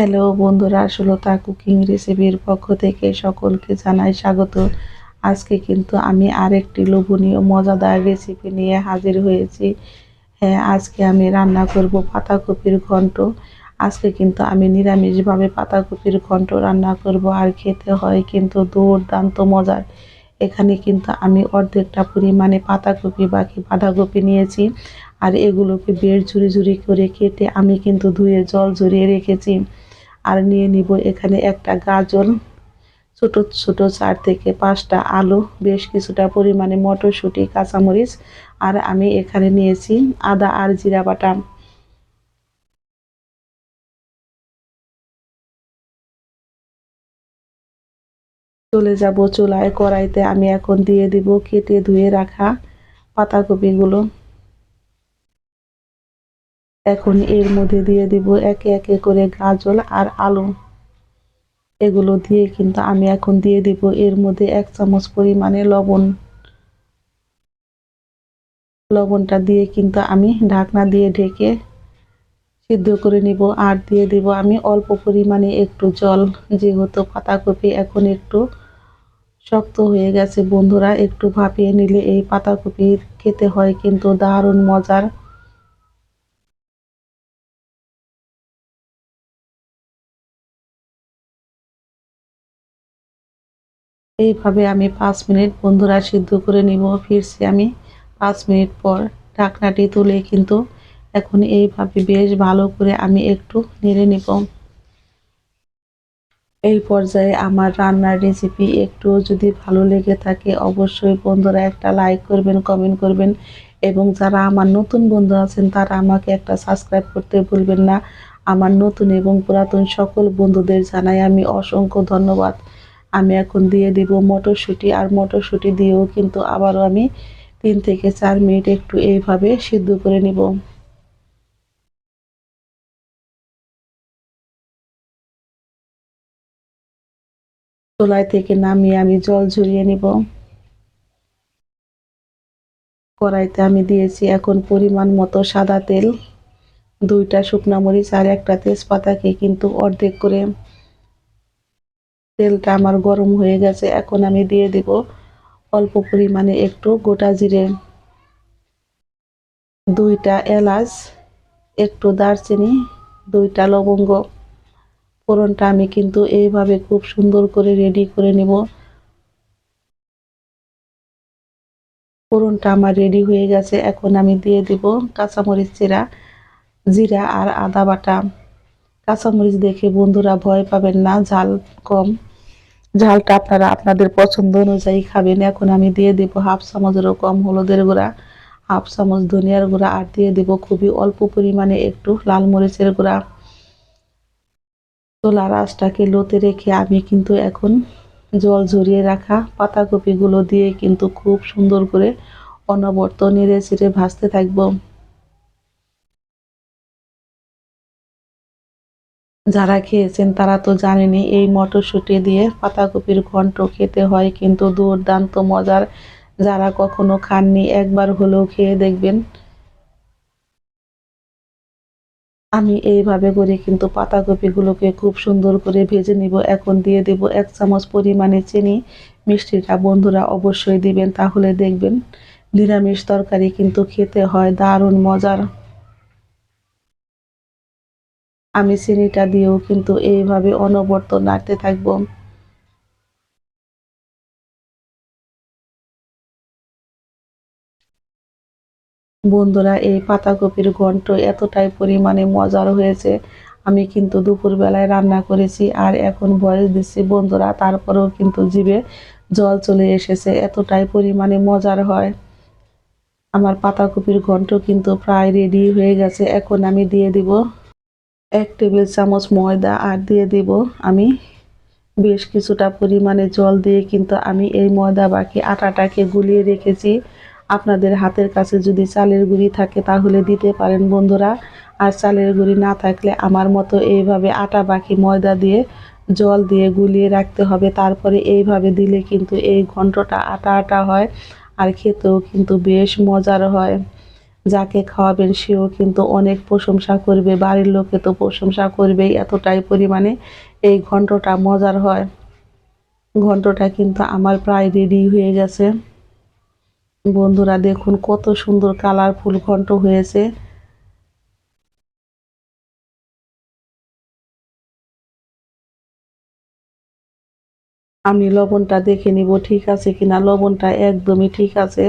Hello বন্ধুরা, Sulata cooking রেসিপির পক্ষ থেকে সকলকে জানাই স্বাগত। আজকে কিন্তু আমি আরেকটি লোভনীয়, মজাদার রেসিপি নিয়ে হাজির হয়েছি। হ্যাঁ আজকে আমি রান্না করব পাতাকপির ঘন্ট। আজকে কিন্তু আমি নিরামিষভাবে পাতাকপির ঘন্ট রান্না করব আর খেতে হয় কিন্তু দুর্দান্ত মজার। এখানে কিন্তু আমি অর্ধেকটা পরিমাণে পাতাকপি বাকি বাঁধাকপি নিয়েছি আর এগুলোকে বের ঝুরি ঝুরি করে কেটে আমি কিন্তু ধুয়ে জল ঝরিয়ে রেখেছি। আর নিয়ে নিব এখানে একটা গাজর, ছোট ছোট চার থেকে পাঁচটা আলু, বেশ কিছুটা পরিমাণে মটরশুঁটি, কাঁচামরিচ, আর আমি এখানে নিয়েছি আদা আর জিরা বাটা। চলে যাব চুলায় কড়াইতে, আমি এখন দিয়ে দিব কেটে ধুয়ে রাখা পাতাকপিগুলো। এখন এর মধ্যে দিয়ে দিব একে একে করে গাজর আর আলু। এগুলো দিয়ে কিন্তু আমি এখন দিয়ে দিব এর মধ্যে এক চামচ পরিমাণে লবণ। লবণটা দিয়ে কিন্তু আমি ঢাকনা দিয়ে ঢেকে সিদ্ধ করে নিব আর দিয়ে দিব আমি অল্প পরিমাণে একটু জল। যেহেতু পাতাকপি এখন একটু শক্ত হয়ে গেছে, বন্ধুরা একটু ভাপিয়ে নিলে এই পাতাকপি খেতে হয় কিন্তু দারুণ মজার। এইভাবে আমি পাঁচ মিনিট বন্ধুরা সিদ্ধ করে নিব, ফিরছি আমি পাঁচ মিনিট পর। ঢাকনাটি তুলে কিন্তু এখন এইভাবে বেশ ভালো করে আমি একটু নেড়ে নিব। এই পর্যায়ে আমার রান্নার রেসিপি একটু যদি ভালো লেগে থাকে, অবশ্যই বন্ধুরা একটা লাইক করবেন কমেন্ট করবেন এবং যারা আমার নতুন বন্ধু আছেন, তারা আমাকে একটা সাবস্ক্রাইব করতে ভুলবেন না। আমার নতুন এবং পুরাতন সকল বন্ধুদের জানাই আমি অসংখ্য ধন্যবাদ। আমি এখন দিয়ে দিব মটরশুঁটি, আর মটরশুঁটি দিয়েও কিন্তু আবারও আমি তিন থেকে চার মিনিট একটু এইভাবে সিদ্ধ করে নিব। চোলাই থেকে নামিয়ে আমি জল ঝরিয়ে নিব। কড়াইতে আমি দিয়েছি এখন পরিমাণ মতো সাদা তেল, দুইটা শুকনো মরিচ আর একটা তেজপাতাকে কিন্তু অর্ধেক করে। তেলটা আমার গরম হয়ে গেছে, এখন আমি দিয়ে দিব অল্প পরিমাণে একটু গোটা জিরে। দুইটা এলাচ, একটু দারচিনি, দুইটা লবঙ্গ। ফোড়নটা আমি কিন্তু এইভাবে খুব সুন্দর করে রেডি করে নেব। ফোড়নটা আমার রেডি হয়ে গেছে, এখন আমি দিয়ে দিব কাঁচামরিচ চিরা, জিরা আর আদা বাটা। কাঁচামরিচ দেখে বন্ধুরা ভয় পাবেন না, ঝাল কম। ঝালটা আপনারা আপনাদের পছন্দ অনুযায়ী খাবেন। এখন আমি দিয়ে দেবো হাফ চামচেরও কম হলুদের গুঁড়া, হাফ চামচ ধনিয়ার গুঁড়া, আর দিয়ে দেবো খুবই অল্প পরিমাণে একটু লাল মরিচের গুঁড়া। তোলার আঁচটাকে লোতে রেখে আমি কিন্তু এখন জল ঝরিয়ে রাখা পাতাকপিগুলো দিয়ে কিন্তু খুব সুন্দর করে অনবর্ত নেড়ে চেড়ে ভাজতে থাকব। যারা খেয়েছেন তারা তো জানেনই, এই মটরশুঁটি দিয়ে পাতাকপির ঘন্ট খেতে হয়, কিন্তু দুর্দান্ত মজার। যারা কখনো খাননি, একবার হলেও খেয়ে দেখবেন। আমি এইভাবে করে কিন্তু পাতাকপিগুলোকে খুব সুন্দর করে ভেজে নিব। এখন দিয়ে দেব এক চামচ পরিমাণে চিনি। মিষ্টিটা বন্ধুরা অবশ্যই দিবেন, তাহলে দেখবেন। নিরামিষ তরকারি কিন্তু খেতে হয়, দারুণ মজার। আমি চিনিটা দিয়েও কিন্তু এইভাবে অনবর্ত নাড়তে থাকব। বন্ধুরা, এই পাতাকপির ঘন্ট এতটাই পরিমাণে মজার হয়েছে। আমি কিন্তু দুপুরবেলায় রান্না করেছি আর এখন বয়স দিচ্ছি বন্ধুরা, তারপরেও কিন্তু জিভে জল চলে এসেছে, এতটাই পরিমাণে মজার হয়। আমার পাতাকপির ঘন্ট কিন্তু প্রায় রেডি হয়ে গেছে, এখন আমি দিয়ে দিব। এক টেবিল চামচ ময়দা আর দিয়ে দিব। আমি বেশ কিছুটা পরিমাণে জল দিয়ে কিন্তু আমি এই ময়দা বাকি আটাটাকে গুলিয়ে রেখেছি। আপনাদের হাতের কাছে যদি চালের গুঁড়ি থাকে তাহলে দিতে পারেন বন্ধুরা। আর চালের গুঁড়ি না থাকলে আমার মতো এইভাবে আটা বাকি ময়দা দিয়ে জল দিয়ে গুলিয়ে রাখতে হবে। তারপরে এইভাবে দিলে কিন্তু এই ঘন্টটা আটা আটা হয় আর খেতেও কিন্তু বেশ মজার হয়। যাকে খাওয়াবেন সেও কিন্তু অনেক প্রশংসা করবে, বাড়ির লোকে তো প্রশংসা করবেই এতটাই পরিমাণে। এই ঘন্টটা মজার হয়। ঘন্টটা কিন্তু আমার প্রায় রেডি হয়ে গেছে। বন্ধুরা, দেখুন কত সুন্দর কালারফুল ঘন্ট হয়েছে। আমি লবণটা দেখে নিব ঠিক আছে কিনা? লবণটা একদমই ঠিক আছে।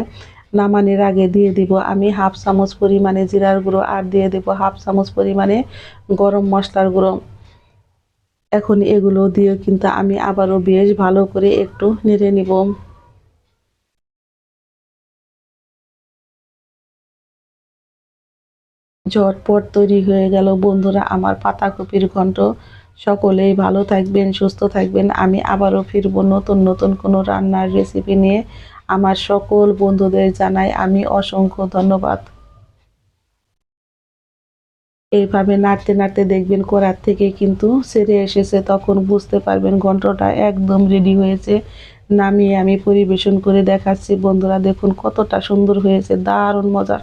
নামানোর আগে দিয়ে দিব আমি হাফ চামচ পরিমাণে জিরার গুঁড়ো আর দিয়ে দেব হাফ চামচ পরিমাণে গরম মশলার গুঁড়ো। এখন এগুলো দিয়ে কিন্তু আমি আবারও বেশ ভালো করে একটু নেড়ে নিব। ঝটপট তৈরি হয়ে গেল বন্ধুরা আমার পাতাকপির ঘন্ট। সকলেই ভালো থাকবেন, সুস্থ থাকবেন। আমি আবারও ফিরব নতুন নতুন কোনো রান্নার রেসিপি নিয়ে। আমার সকল বন্ধুদের জানাই আমি অসংখ্য ধন্যবাদ। এইভাবে নাড়তে নাড়তে দেখবেন করার থেকে কিন্তু সেরে এসেছে, তখন বুঝতে পারবেন ঘন্টটা একদম রেডি হয়েছে। নামিয়ে আমি পরিবেশন করে দেখাচ্ছি। বন্ধুরা দেখুন কতটা সুন্দর হয়েছে, দারুণ মজার